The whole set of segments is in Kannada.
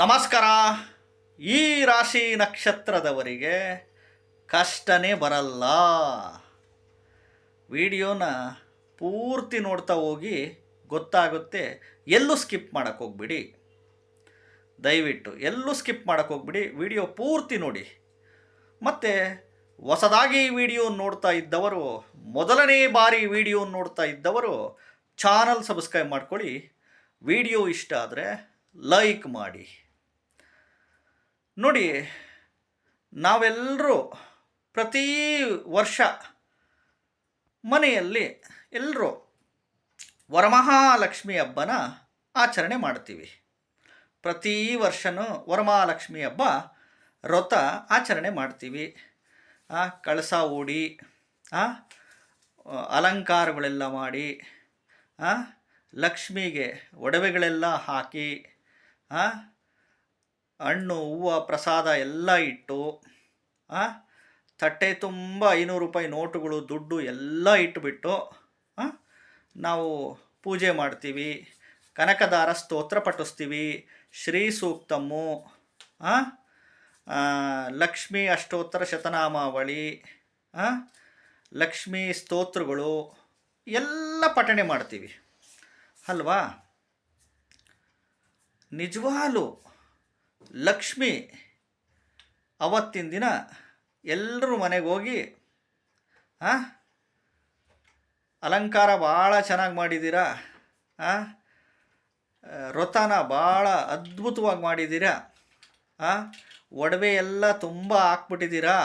ನಮಸ್ಕಾರ. ಈ ರಾಶಿ ನಕ್ಷತ್ರದವರಿಗೆ ಕಷ್ಟನೇ ಬರಲ್ಲ. ವಿಡಿಯೋನ ಪೂರ್ತಿ ನೋಡ್ತಾ ಹೋಗಿ ಗೊತ್ತಾಗುತ್ತೆ, ಎಲ್ಲೂ ಸ್ಕಿಪ್ ಮಾಡೋಕ್ಕೆ ಹೋಗ್ಬಿಡಿ. ದಯವಿಟ್ಟು ಎಲ್ಲೂ ಸ್ಕಿಪ್ ಮಾಡೋಕ್ಕೆ ಹೋಗ್ಬಿಡಿ, ವಿಡಿಯೋ ಪೂರ್ತಿ ನೋಡಿ. ಮತ್ತು ಹೊಸದಾಗಿ ವಿಡಿಯೋ ನೋಡ್ತಾ ಇದ್ದವರು, ಮೊದಲನೇ ಬಾರಿ ವಿಡಿಯೋ ನೋಡ್ತಾ ಇದ್ದವರು, ಚಾನಲ್ ಸಬ್ಸ್ಕ್ರೈಬ್ ಮಾಡ್ಕೊಳ್ಳಿ. ವಿಡಿಯೋ ಇಷ್ಟ ಆದರೆ ಲೈಕ್ ಮಾಡಿ. ನೋಡಿ ನಾವೆಲ್ಲರೂ ಪ್ರತಿ ವರ್ಷ ಮನೆಯಲ್ಲಿ ಎಲ್ಲರೂ ವರಮಹಾಲಕ್ಷ್ಮಿ ಹಬ್ಬನ ಆಚರಣೆ ಮಾಡ್ತೀವಿ ಪ್ರತಿ ವರ್ಷನೂ ವರಮಹಾಲಕ್ಷ್ಮಿ ಹಬ್ಬ ವ್ರತ ಆಚರಣೆ ಮಾಡ್ತೀವಿ ಕಳಸ ಓಡಿ ಅಲಂಕಾರಗಳೆಲ್ಲ ಮಾಡಿ ಲಕ್ಷ್ಮಿಗೆ ಒಡವೆಗಳೆಲ್ಲ ಹಾಕಿ ಹಣ್ಣು, ಹೂವು, ಪ್ರಸಾದ ಎಲ್ಲ ಇಟ್ಟು ತಟ್ಟೆ ತುಂಬ ಐನೂರು ರೂಪಾಯಿ ನೋಟುಗಳು, ದುಡ್ಡು ಎಲ್ಲ ಇಟ್ಟುಬಿಟ್ಟು ನಾವು ಪೂಜೆ ಮಾಡ್ತೀವಿ. ಕನಕದಾರ ಸ್ತೋತ್ರ ಪಠಿಸ್ತೀವಿ. ಶ್ರೀ ಸೂಕ್ತಮ್ಮು ಲಕ್ಷ್ಮೀ ಅಷ್ಟೋತ್ತರ ಶತನಾಮಾವಳಿ ಲಕ್ಷ್ಮೀ ಸ್ತೋತ್ರಗಳು ಎಲ್ಲ ಪಠಣೆ ಮಾಡ್ತೀವಿ. ಅಲ್ವಾ? ನಿಜವಾಗ್ಲೂ ಲಕ್ಷ್ಮಿ ಅವತ್ತಿನ ದಿನ ಎಲ್ಲರೂ ಮನೆಗೆ ಹೋಗಿ ಹಾಂ ಅಲಂಕಾರ ಭಾಳ ಚೆನ್ನಾಗಿ ಮಾಡಿದ್ದೀರಾ ಹಾಂ ವ್ರತನ ಭಾಳ ಅದ್ಭುತವಾಗಿ ಮಾಡಿದ್ದೀರಾ ಹಾಂ ಒಡವೆ ಎಲ್ಲ ತುಂಬ ಹಾಕ್ಬಿಟ್ಟಿದ್ದೀರಾ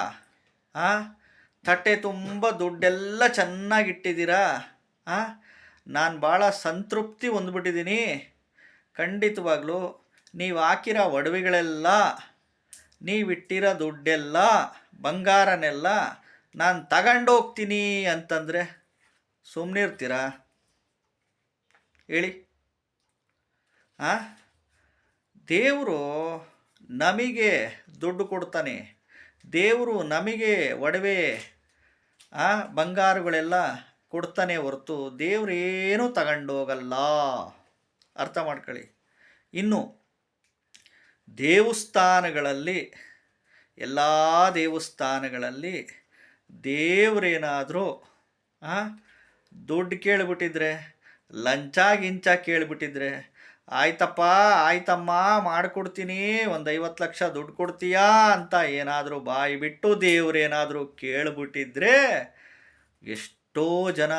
ಹಾಂ ತಟ್ಟೆ ತುಂಬ ದುಡ್ಡೆಲ್ಲ ಚೆನ್ನಾಗಿಟ್ಟಿದ್ದೀರಾ ಹಾಂ ನಾನು ಭಾಳ ಸಂತೃಪ್ತಿ ಹೊಂದ್ಬಿಟ್ಟಿದ್ದೀನಿ. ಖಂಡಿತವಾಗ್ಲೂ ನೀವು ಹಾಕಿರೋ ಒಡವೆಗಳೆಲ್ಲ, ನೀವಿಟ್ಟಿರೋ ದುಡ್ಡೆಲ್ಲ, ಬಂಗಾರನೆಲ್ಲ ನಾನು ತಗೊಂಡೋಗ್ತೀನಿ ಅಂತಂದರೆ ಸುಮ್ಮನಿರ್ತೀರಾ ಹೇಳಿ. ಆ? ದೇವರು ನಮಗೆ ದುಡ್ಡು ಕೊಡ್ತಾನೆ. ದೇವರು ನಮಗೆ ಒಡವೆ, ಆ, ಬಂಗಾರಗಳೆಲ್ಲ ಕೊಡ್ತಾನೆ ಹೊರತು ದೇವರೇನೂ ತಗೊಂಡೋಗಲ್ಲ. ಅರ್ಥ ಮಾಡ್ಕೊಳ್ಳಿ. ಇನ್ನು ದೇವಸ್ಥಾನಗಳಲ್ಲಿ, ಎಲ್ಲ ದೇವಸ್ಥಾನಗಳಲ್ಲಿ ದೇವರೇನಾದರೂ ದುಡ್ಡು ಕೇಳಿಬಿಟ್ಟಿದ್ರೆ, ಲಂಚ ಗಿಂಚ ಕೇಳಿಬಿಟ್ಟಿದ್ರೆ, ಆಯ್ತಪ್ಪ, ಆಯ್ತಮ್ಮ, ಮಾಡಿಕೊಡ್ತೀನಿ, ಒಂದು ಐವತ್ತು ಲಕ್ಷ ದುಡ್ಡು ಕೊಡ್ತೀಯಾ? ಅಂತ ಏನಾದರೂ ಬಾಯಿ ಬಿಟ್ಟು ದೇವ್ರೇನಾದರೂ ಕೇಳಿಬಿಟ್ಟಿದ್ರೆ, ಎಷ್ಟೋ ಜನ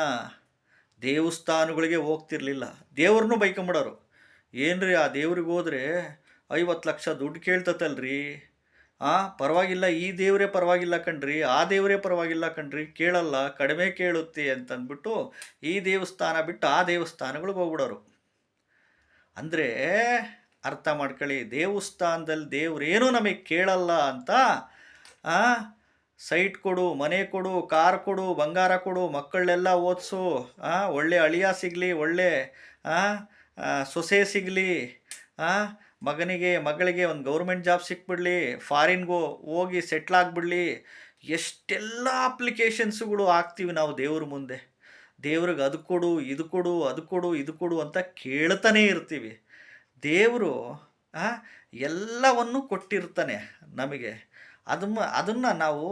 ದೇವಸ್ಥಾನಗಳಿಗೆ ಹೋಗ್ತಿರ್ಲಿಲ್ಲ. ದೇವ್ರನ್ನೂ ಬೈಕೊಂಬಿಡೋರು. ಏನ್ರಿ ಆ ದೇವ್ರಿಗೆ ಹೋದ್ರೆ ಐವತ್ತು ಲಕ್ಷ ದುಡ್ಡು ಕೇಳ್ತತಲ್ರಿ. ಆ, ಪರವಾಗಿಲ್ಲ, ಈ ದೇವರೇ ಪರವಾಗಿಲ್ಲ ಕಣ್ರಿ, ಆ ದೇವರೇ ಪರವಾಗಿಲ್ಲ ಕಣ್ರಿ, ಕೇಳಲ್ಲ, ಕಡಿಮೆ ಕೇಳುತ್ತೆ ಅಂತಂದ್ಬಿಟ್ಟು ಈ ದೇವಸ್ಥಾನ ಬಿಟ್ಟು ಆ ದೇವಸ್ಥಾನಗಳಿಗೆ ಹೋಗ್ಬಿಡೋರು. ಅಂದರೆ ಅರ್ಥ ಮಾಡ್ಕೊಳ್ಳಿ, ದೇವಸ್ಥಾನದಲ್ಲಿ ದೇವ್ರೇನೂ ನಮಗೆ ಕೇಳಲ್ಲ ಅಂತ ಸೈಟ್ ಕೊಡು, ಮನೆ ಕೊಡು, ಕಾರ್ ಕೊಡು, ಬಂಗಾರ ಕೊಡು, ಮಕ್ಕಳನ್ನೆಲ್ಲ ಓದಿಸು ಒಳ್ಳೆ ಅಳಿಯ ಸಿಗಲಿ, ಒಳ್ಳೆ ಸೊಸೆ ಸಿಗಲಿ ಮಗನಿಗೆ, ಮಗಳಿಗೆ ಒಂದು ಗೌರ್ಮೆಂಟ್ ಜಾಬ್ ಸಿಕ್ಬಿಡ್ಲಿ, ಫಾರಿನ್ಗೂ ಹೋಗಿ ಸೆಟ್ಲ್ ಆಗಿಬಿಡಲಿ, ಎಷ್ಟೆಲ್ಲ ಅಪ್ಲಿಕೇಶನ್ಸುಗಳು ಹಾಕ್ತೀವಿ ನಾವು ದೇವ್ರ ಮುಂದೆ. ದೇವ್ರಿಗೆ ಅದು ಕೊಡು, ಇದು ಕೊಡು, ಅದು ಕೊಡು, ಇದು ಕೊಡು ಅಂತ ಕೇಳ್ತಾನೇ ಇರ್ತೀವಿ. ದೇವರು ಎಲ್ಲವನ್ನು ಕೊಟ್ಟಿರ್ತಾನೆ ನಮಗೆ. ಅದನ್ನ ಅದನ್ನು ನಾವು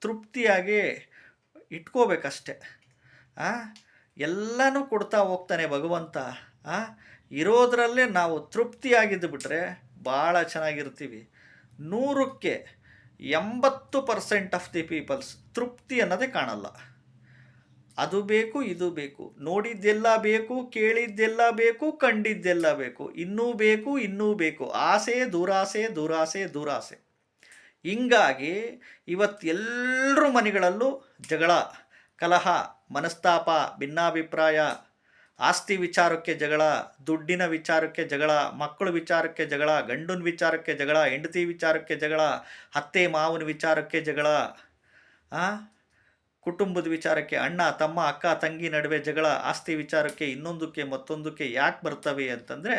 ತೃಪ್ತಿಯಾಗಿ ಇಟ್ಕೋಬೇಕಷ್ಟೆ. ಎಲ್ಲನೂ ಕೊಡ್ತಾ ಹೋಗ್ತಾನೆ ಭಗವಂತ. ಇರೋದ್ರಲ್ಲೇ ನಾವು ತೃಪ್ತಿಯಾಗಿದ್ದು ಬಿಟ್ಟರೆ ಭಾಳ ಚೆನ್ನಾಗಿರ್ತೀವಿ. ನೂರಕ್ಕೆ ಎಂಬತ್ತು ಪರ್ಸೆಂಟ್ ಆಫ್ ದಿ ಪೀಪಲ್ಸ್ ತೃಪ್ತಿ ಅನ್ನೋದೇ ಕಾಣಲ್ಲ. ಅದು ಬೇಕು, ಇದು ಬೇಕು. ನೋಡಿದ್ದೆಲ್ಲ ಬೇಕು, ಕೇಳಿದ್ದೆಲ್ಲ ಬೇಕು, ಕಂಡಿದ್ದೆಲ್ಲ ಬೇಕು. ಇನ್ನೂ ಬೇಕು ಇನ್ನೂ ಬೇಕು. ಆಸೆ, ದುರಾಸೆ ದುರಾಸೆ ದುರಾಸೆ. ಹಿಂಗಾಗಿ ಎಲ್ಲರೂ ಮನೆಗಳಲ್ಲೂ ಜಗಳ, ಕಲಹ, ಮನಸ್ತಾಪ, ಭಿನ್ನಾಭಿಪ್ರಾಯ ಆಸ್ತಿ ವಿಚಾರಕ್ಕೆ ಜಗಳ, ದುಡ್ಡಿನ ವಿಚಾರಕ್ಕೆ ಜಗಳ, ಮಕ್ಕಳ ವಿಚಾರಕ್ಕೆ ಜಗಳ, ಗಂಡನ ವಿಚಾರಕ್ಕೆ ಜಗಳ, ಹೆಂಡತಿ ವಿಚಾರಕ್ಕೆ ಜಗಳ, ಅತ್ತೆ ಮಾವನ ವಿಚಾರಕ್ಕೆ ಜಗಳ ಕುಟುಂಬದ ವಿಚಾರಕ್ಕೆ ಅಣ್ಣ, ತಮ್ಮ, ಅಕ್ಕ, ತಂಗಿ ನಡುವೆ ಜಗಳ, ಆಸ್ತಿ ವಿಚಾರಕ್ಕೆ ಇನ್ನೊಂದಕ್ಕೆ ಮತ್ತೊಂದಕ್ಕೆ ಯಾಕೆ ಬರ್ತವೆ ಅಂತಂದರೆ,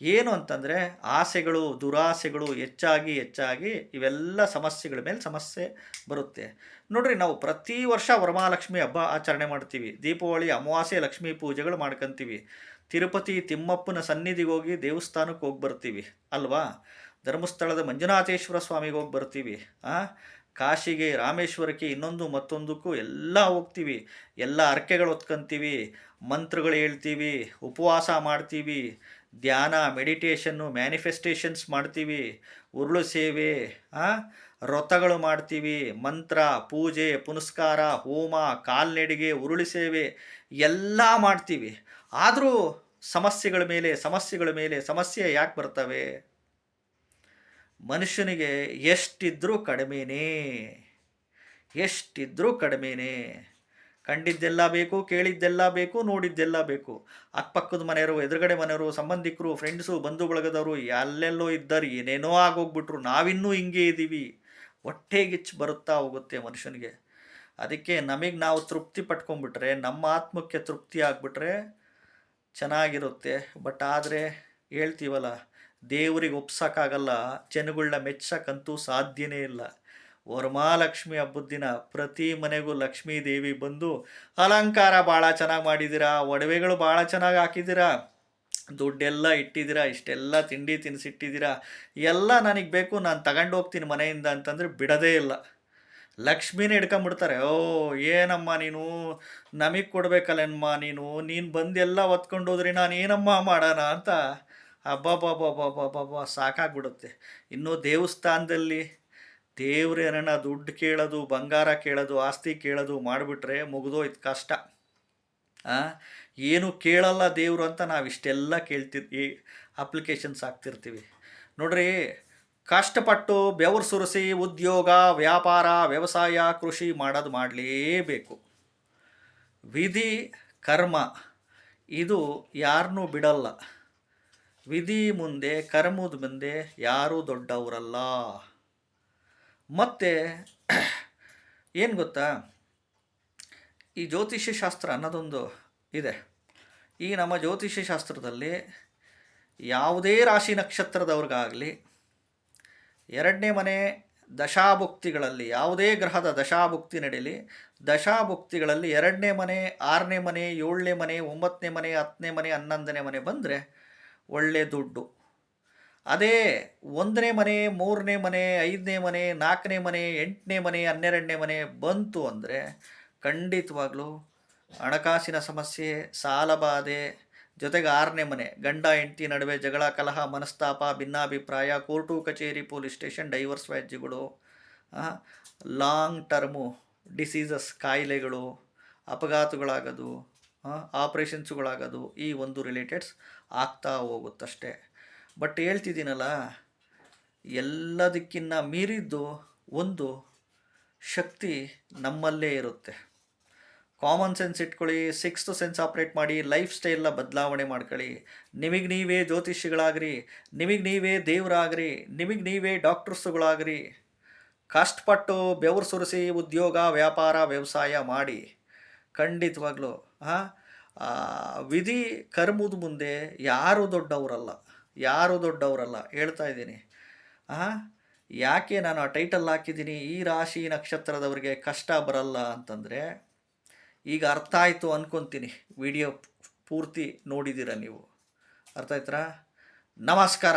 ಏನು ಅಂತಂದರೆ ಆಸೆಗಳು, ದುರಾಸೆಗಳು ಹೆಚ್ಚಾಗಿ ಹೆಚ್ಚಾಗಿ ಇವೆಲ್ಲ ಸಮಸ್ಯೆಗಳ ಮೇಲೆ ಸಮಸ್ಯೆ ಬರುತ್ತೆ. ನೋಡ್ರಿ ನಾವು ಪ್ರತಿ ವರ್ಷ ವರಮಹಾಲಕ್ಷ್ಮಿ ಹಬ್ಬ ಆಚರಣೆ ಮಾಡ್ತೀವಿ. ದೀಪಾವಳಿ, ಅಮಾವಾಸ್ಯೆ, ಲಕ್ಷ್ಮೀ ಪೂಜೆಗಳು ಮಾಡ್ಕೊತೀವಿ. ತಿರುಪತಿ ತಿಮ್ಮಪ್ಪನ ಸನ್ನಿಧಿಗೆ ಹೋಗಿ ದೇವಸ್ಥಾನಕ್ಕೆ ಹೋಗಿ ಬರ್ತೀವಿ. ಅಲ್ವಾ? ಧರ್ಮಸ್ಥಳದ ಮಂಜುನಾಥೇಶ್ವರ ಸ್ವಾಮಿಗೆ ಹೋಗಿ ಬರ್ತೀವಿ. ಆ? ಕಾಶಿಗೆ, ರಾಮೇಶ್ವರಕ್ಕೆ ಇನ್ನೊಂದು ಮತ್ತೊಂದಕ್ಕೂ ಎಲ್ಲ ಹೋಗ್ತೀವಿ. ಎಲ್ಲ ಅರ್ಕೆಗಳು ಹೊತ್ಕೊಂತೀವಿ. ಮಂತ್ರಗಳು ಹೇಳ್ತೀವಿ. ಉಪವಾಸ ಮಾಡ್ತೀವಿ. ಧ್ಯಾನ, ಮೆಡಿಟೇಷನ್ನು, ಮ್ಯಾನಿಫೆಸ್ಟೇಷನ್ಸ್ ಮಾಡ್ತೀವಿ. ಉರುಳು ಸೇವೆ ವ್ರತಗಳು ಮಾಡ್ತೀವಿ, ಮಂತ್ರ, ಪೂಜೆ, ಪುನಸ್ಕಾರ, ಹೋಮ, ಕಾಲ್ನೆಡಿಗೆ, ಉರುಳಿ ಸೇವೆ ಎಲ್ಲ ಮಾಡ್ತೀವಿ. ಆದರೂ ಸಮಸ್ಯೆಗಳ ಮೇಲೆ ಸಮಸ್ಯೆಗಳ ಮೇಲೆ ಸಮಸ್ಯೆ ಯಾಕೆ ಬರ್ತವೆ? ಮನುಷ್ಯನಿಗೆ ಎಷ್ಟಿದ್ರೂ ಕಡಿಮೆನೇ. ಎಷ್ಟಿದ್ರೂ ಕಡಿಮೆನೇ. ಕಂಡಿದ್ದೆಲ್ಲ ಬೇಕು, ಕೇಳಿದ್ದೆಲ್ಲ ಬೇಕು, ನೋಡಿದ್ದೆಲ್ಲ ಬೇಕು. ಅಕ್ಕಪಕ್ಕದ ಮನೆಯವರು, ಎದುರುಗಡೆ ಮನೆಯವರು, ಸಂಬಂಧಿಕರು ಫ್ರೆಂಡ್ಸು ಬಂಧು ಬಳಗದವರು ಎಲ್ಲೆಲ್ಲೋ ಇದ್ದಾರೆ, ಏನೇನೋ ಆಗೋಗ್ಬಿಟ್ರು, ನಾವಿನ್ನೂ ಹಿಂಗೆ ಇದ್ದೀವಿ ಹೊಟ್ಟೆಗಿಚ್ಚು ಬರುತ್ತಾ ಹೋಗುತ್ತೆ ಮನುಷ್ಯನಿಗೆ. ಅದಕ್ಕೆ ನಮಗೆ ನಾವು ತೃಪ್ತಿ ಪಟ್ಕೊಂಡ್ಬಿಟ್ರೆ, ನಮ್ಮ ಆತ್ಮಕ್ಕೆ ತೃಪ್ತಿ ಆಗಿಬಿಟ್ರೆ ಚೆನ್ನಾಗಿರುತ್ತೆ. ಬಟ್ ಆದರೆ ಹೇಳ್ತೀವಲ್ಲ, ದೇವರಿಗೆ ಒಪ್ಸೋಕ್ಕಾಗಲ್ಲ ಜನಗಳನ್ನ ಮೆಚ್ಚಕ್ಕಂತೂ ಸಾಧ್ಯನೇ ಇಲ್ಲ. ವರಮಹಾಲಕ್ಷ್ಮಿ ಹಬ್ಬದ ದಿನ ಪ್ರತಿ ಮನೆಗೂ ಲಕ್ಷ್ಮೀ ದೇವಿ ಬಂದು, ಅಲಂಕಾರ ಭಾಳ ಚೆನ್ನಾಗಿ ಮಾಡಿದ್ದೀರಾ ಒಡವೆಗಳು ಭಾಳ ಚೆನ್ನಾಗಿ ಹಾಕಿದ್ದೀರಾ ದುಡ್ಡೆಲ್ಲ ಇಟ್ಟಿದ್ದೀರಾ, ಇಷ್ಟೆಲ್ಲ ತಿಂಡಿ ತಿನಿಸಿಟ್ಟಿದ್ದೀರಾ, ಎಲ್ಲ ನನಗೆ ಬೇಕು, ನಾನು ತಗೊಂಡು ಹೋಗ್ತೀನಿ ಮನೆಯಿಂದ ಅಂತಂದರೆ ಬಿಡದೇ ಇಲ್ಲ. ಲಕ್ಷ್ಮಿನೇ ಹಿಡ್ಕೊಂಬಿಡ್ತಾರೆ, ಓ, ಏನಮ್ಮ ನೀನು, ನಮಗೆ ಏನಮ್ಮ ನೀನು ನೀನು ಬಂದು ಎಲ್ಲ ಹೊತ್ಕೊಂಡು ಹೋದ್ರಿ ನಾನು ಏನಮ್ಮ ಮಾಡೋಣ ಅಂತ ಅಬ್ಬಬ್ಬಬ್ಬಬ್ಬಬ್ಬಬ್ಬ ಸಾಕಾಗ್ಬಿಡುತ್ತೆ. ಇನ್ನು ದೇವಸ್ಥಾನದಲ್ಲಿ ದೇವ್ರೇನ ದುಡ್ಡು ಕೇಳೋದು, ಬಂಗಾರ ಕೇಳೋದು, ಆಸ್ತಿ ಕೇಳೋದು ಮಾಡಿಬಿಟ್ರೆ ಮುಗಿದೋಯ್ತು ಕಷ್ಟ. ಏನು ಕೇಳಲ್ಲ ದೇವರು ಅಂತ ನಾವು ಇಷ್ಟೆಲ್ಲ ಕೇಳ್ತಿರ್ತೀವಿ ಅಪ್ಲಿಕೇಶನ್ಸ್ ಹಾಕ್ತಿರ್ತೀವಿ ನೋಡ್ರಿ, ಕಷ್ಟಪಟ್ಟು ಬೆವರು ಸುರಿಸಿ ಉದ್ಯೋಗ, ವ್ಯಾಪಾರ, ವ್ಯವಸಾಯ, ಕೃಷಿ ಮಾಡೋದು ಮಾಡಲೇಬೇಕು. ವಿಧಿ, ಕರ್ಮ, ಇದು ಯಾರನ್ನೂ ಬಿಡಲ್ಲ. ವಿಧಿ ಮುಂದೆ, ಕರ್ಮದ ಮುಂದೆ ಯಾರೂ ದೊಡ್ಡವರಲ್ಲ. ಮತ್ತು, ಏನು ಗೊತ್ತಾ? ಈ ಜ್ಯೋತಿಷ್ಯ ಶಾಸ್ತ್ರ ಅನ್ನೋದೊಂದು ಇದೆ. ಈ ನಮ್ಮ ಜ್ಯೋತಿಷ್ಯ ಶಾಸ್ತ್ರದಲ್ಲಿ ಯಾವುದೇ ರಾಶಿ ನಕ್ಷತ್ರದವ್ರಿಗಾಗಲಿ ಎರಡನೇ ಮನೆ ದಶಾಭುಕ್ತಿಗಳಲ್ಲಿ, ಯಾವುದೇ ಗ್ರಹದ ದಶಾಭುಕ್ತಿ ನಡೀಲಿ, ದಶಾಭುಕ್ತಿಗಳಲ್ಲಿ ಎರಡನೇ ಮನೆ, ಆರನೇ ಮನೆ, ಏಳನೇ ಮನೆ, ಒಂಬತ್ತನೇ ಮನೆ, ಹತ್ತನೇ ಮನೆ, ಹನ್ನೊಂದನೇ ಮನೆ ಬಂದರೆ ಒಳ್ಳೆ ದುಡ್ಡು. ಅದೇ ಒಂದನೇ ಮನೆ, ಮೂರನೇ ಮನೆ, ಐದನೇ ಮನೆ, ನಾಲ್ಕನೇ ಮನೆ, ಎಂಟನೇ ಮನೆ, ಹನ್ನೆರಡನೇ ಮನೆ ಬಂತು ಅಂದರೆ ಖಂಡಿತವಾಗ್ಲೂ ಹಣಕಾಸಿನ ಸಮಸ್ಯೆ, ಸಾಲಬಾಧೆ ಜೊತೆಗೆ ಆರನೇ ಮನೆ, ಗಂಡ, ಹೆಂಡತಿ ನಡುವೆ ಜಗಳ, ಕಲಹ, ಮನಸ್ತಾಪ, ಭಿನ್ನಾಭಿಪ್ರಾಯ, ಕೋರ್ಟು, ಕಚೇರಿ, ಪೊಲೀಸ್ ಸ್ಟೇಷನ್, ಡೈವರ್ಸ್ ವ್ಯಾಜ್ಯಗಳು ಲಾಂಗ್ ಟರ್ಮು, ಡಿಸೀಸಸ್, ಕಾಯಿಲೆಗಳು, ಅಪಘಾತಗಳಾಗೋದು ಆಪ್ರೇಷನ್ಸುಗಳಾಗೋದು ಈ ಒಂದು ರಿಲೇಟೆಡ್ಸ್ ಆಗ್ತಾ ಹೋಗುತ್ತಷ್ಟೇ. ಬಟ್ ಹೇಳ್ತಿದ್ದೀನಲ್ಲ, ಎಲ್ಲದಕ್ಕಿನ್ನ ಮೀರಿದ್ದು ಒಂದು ಶಕ್ತಿ ನಮ್ಮಲ್ಲೇ ಇರುತ್ತೆ. ಕಾಮನ್ ಸೆನ್ಸ್ ಇಟ್ಕೊಳ್ಳಿ, ಸಿಕ್ಸ್ತ್ ಸೆನ್ಸ್ ಆಪ್ರೇಟ್ ಮಾಡಿ, ಲೈಫ್ ಸ್ಟೈಲ್ನ ಬದಲಾವಣೆ ಮಾಡ್ಕೊಳ್ಳಿ. ನಿಮಗೆ ನೀವೇ ಜ್ಯೋತಿಷಿಗಳಾಗ್ರಿ, ನಿಮಗೆ ನೀವೇ ದೇವರಾಗ್ರಿ, ನಿಮಗೆ ನೀವೇ ಡಾಕ್ಟರ್ಸುಗಳಾಗ್ರಿ. ಕಷ್ಟಪಟ್ಟು ಬೆವರು ಸುರಿಸಿ ಉದ್ಯೋಗ, ವ್ಯಾಪಾರ, ವ್ಯವಸಾಯ ಮಾಡಿ. ಖಂಡಿತವಾಗ್ಲೂ ವಿಧಿ ಕರ್ಮದ ಮುಂದೆ ಯಾರು ದೊಡ್ಡವರಲ್ಲ ಯಾರು ದೊಡ್ಡವರಲ್ಲ, ಹೇಳ್ತಾ ಇದ್ದೀನಿ. ಯಾಕೆ ನಾನು ಆ ಟೈಟಲ್ ಹಾಕಿದ್ದೀನಿ, ಈ ರಾಶಿ ನಕ್ಷತ್ರದವರಿಗೆ ಕಷ್ಟ ಬರಲ್ಲ ಅಂತಂದರೆ ಈಗ ಅರ್ಥ ಆಯಿತು ಅಂದ್ಕೊತೀನಿ ವಿಡಿಯೋ ಪೂರ್ತಿ ನೋಡಿದ್ದೀರ ನೀವು? ಅರ್ಥ ಆಯ್ತಾ ನಮಸ್ಕಾರ.